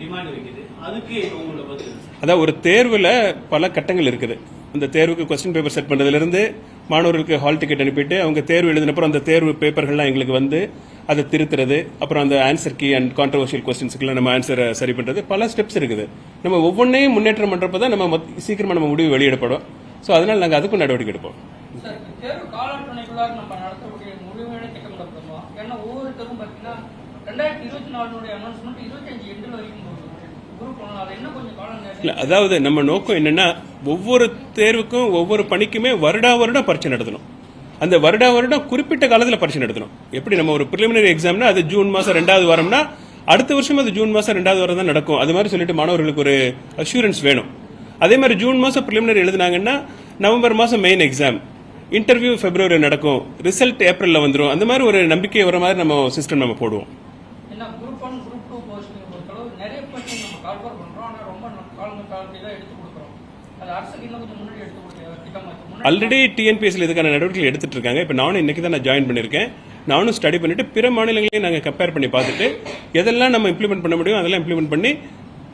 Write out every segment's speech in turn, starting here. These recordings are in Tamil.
டிமாண்ட் வைக்குது. அதுக்கு உங்களோட பதில். அதான் ஒரு தேர்வில் பல கட்டங்கள் இருக்குது. அந்த தேர்வுக்கு கொஸ்டின் பேப்பர் செட் பண்ணுறதுலேருந்து மாணவர்களுக்கு ஹால் டிக்கெட் அனுப்பிட்டு அவங்க தேர்வு எழுதினப்புறம் அந்த தேர்வு பேப்பர்கள்லாம் எங்களுக்கு வந்து அதை திருத்துறது அப்புறம் அந்த ஆன்சர் கீ அண்ட் கான்ட்ரவர்ஷியல் கொஸ்டின்ஸுக்குலாம் நம்ம ஆன்சரை சரி பண்ணுறது பல ஸ்டெப்ஸ் இருக்குது. நம்ம ஒவ்வொன்றையும் முன்னேற்றம் பண்ணுறப்ப தான் நம்ம மொத்த- சீக்கிரமா நம்ம முடிவு வெளியிடப்படும். ஸோ அதனால் நாங்கள் அதுக்கும் நடவடிக்கை எடுப்போம். தேர்வு காலாட்டணைக்குள்ளாக நம்ம நடத்தக்கூடிய முடிவுகளை திட்டமிடப்படுமா? ஏன்னா ஒவ்வொருத்தரும் பார்த்தீங்கன்னா ரெண்டாயிரத்தி இருபத்தி அனௌன்ஸ்மெண்ட் இருபத்தஞ்சு வரைக்கும் இல்லை அதாவது நம்ம நோக்கம் என்னன்னா ஒவ்வொரு தேர்வுக்கும் ஒவ்வொரு பணிக்குமே வருடா வருடம் பரீட்சை நடத்தணும். அந்த வருடா வருடம் குறிப்பிட்ட காலத்தில் பரீட்சை நடத்தணும். எப்படி நம்ம ஒரு ப்ரிலிமினரி எக்ஸாம்னா அது ஜூன் மாதம் ரெண்டாவது வாரம்னா அடுத்த வருஷம் அது ஜூன் மாதம் ரெண்டாவது வாரம் தான் நடக்கும். அது மாதிரி சொல்லிட்டு மாணவர்களுக்கு ஒரு அஷூரன்ஸ் வேணும். அதே மாதிரி ஜூன் மாதம் ப்ரிலிமினரி எழுதினாங்கன்னா நவம்பர் மாதம் மெயின் எக்ஸாம் இன்டர்வியூ பிப்ரவரி நடக்கும். ரிசல்ட் ஏப்ரலில் வந்துடும் அந்த மாதிரி ஒரு நம்பிக்கை வர மாதிரி நம்ம சிஸ்டம் நம்ம போடுவோம். நிறைய கொஸ்டின் நம்ம கால்ஃபர் பண்றோம். ஆனா ரொம்ப காலம் காலத்தை தான் எடுத்து கொடுக்குறோம். ஆல்ரெடி டிஎன்பிஎஸ்சியில் இதுக்கான நடவடிக்கைகள் எடுத்துட்டு இருக்காங்க. இப்போ நானும் இன்னைக்கு தான் நான் ஜாயின் பண்ணியிருக்கேன். நானும் ஸ்டடி பண்ணிட்டு பிற மாநிலங்களையும் நாங்கள் கம்பேர் பண்ணி பார்த்துட்டு எதெல்லாம் நம்ம இம்ப்ளிமெண்ட் பண்ண முடியும் அதெல்லாம் இம்ப்ளிமெண்ட் பண்ணி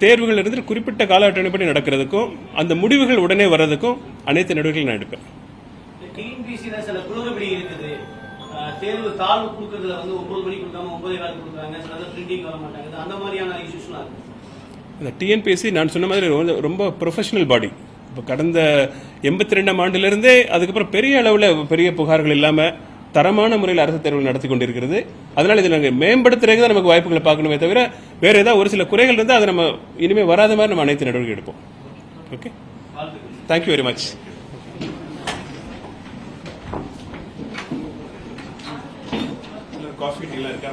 தேர்வுகள் இருந்து குறிப்பிட்ட கால அட்டவணைப்படி நடக்கிறதுக்கும் அந்த முடிவுகள் உடனே வர்றதுக்கும் அனைத்து நடவடிக்கைகளும் நான் எடுப்பேன். தேர்வு தாழ்வு கொடுக்கறதுல வந்து ஒன்பது மணி கொடுக்காம ஒன்பதே கால் கொடுக்குறாங்க. சில பிரிண்டிங் வர மாட்டாங்க. அந்த மாதிரியான இஷ்யூஸ்லாம் இருக்கு. இந்த டிஎன்பிஎஸ்சி நான் சொன்ன மாதிரி ரொம்ப- ப்ரொஃபஷனல் பாடி இப்போ கடந்த எண்பத்தி ரெண்டாம் ஆண்டிலிருந்தே அதுக்கப்புறம் பெரிய அளவில் பெரிய புகார்கள் இல்லாமல் தரமான முறையில் அரசு தேர்வுகள் நடத்தி கொண்டிருக்கிறது. அதனால இதை நாங்கள் மேம்படுத்துறதுக்கு தான் நமக்கு வாய்ப்புகளை பார்க்கணுமே தவிர வேற ஏதாவது ஒரு சில குறைகள் இருந்தால் அதை நம்ம இனிமேல் வராத மாதிரி நம்ம அனைத்து நடவடிக்கை எடுப்போம். Okay thank you very much coffee டீலாம் இருக்கா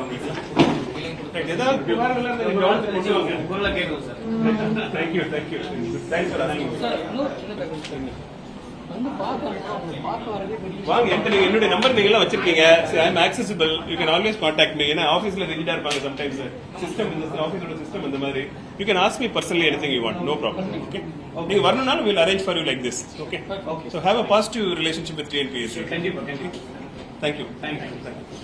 ஏதாவது தேங்க்யூ தேங்க்யூ வாங்க. என்னுடைய நம்பர் நீங்க எல்லாம் வச்சிருக்கீங்க. I am accessible you can always contact me ஏன்னா ஆஃபீஸ்ல ரெஜிடா இருப்பாங்க சம்டைம்ஸ் சிஸ்டம் இந்த ஆஃபீஸோட சிஸ்டம் இந்த மாதிரி. You can ask me personally anything you want no problem okay நீங்க வரணும்னாலும் will arrange for you like this okay so have a positive relationship with TNPSC கண்டிப்பா கண்டிப்பா. Thank you thank you thank you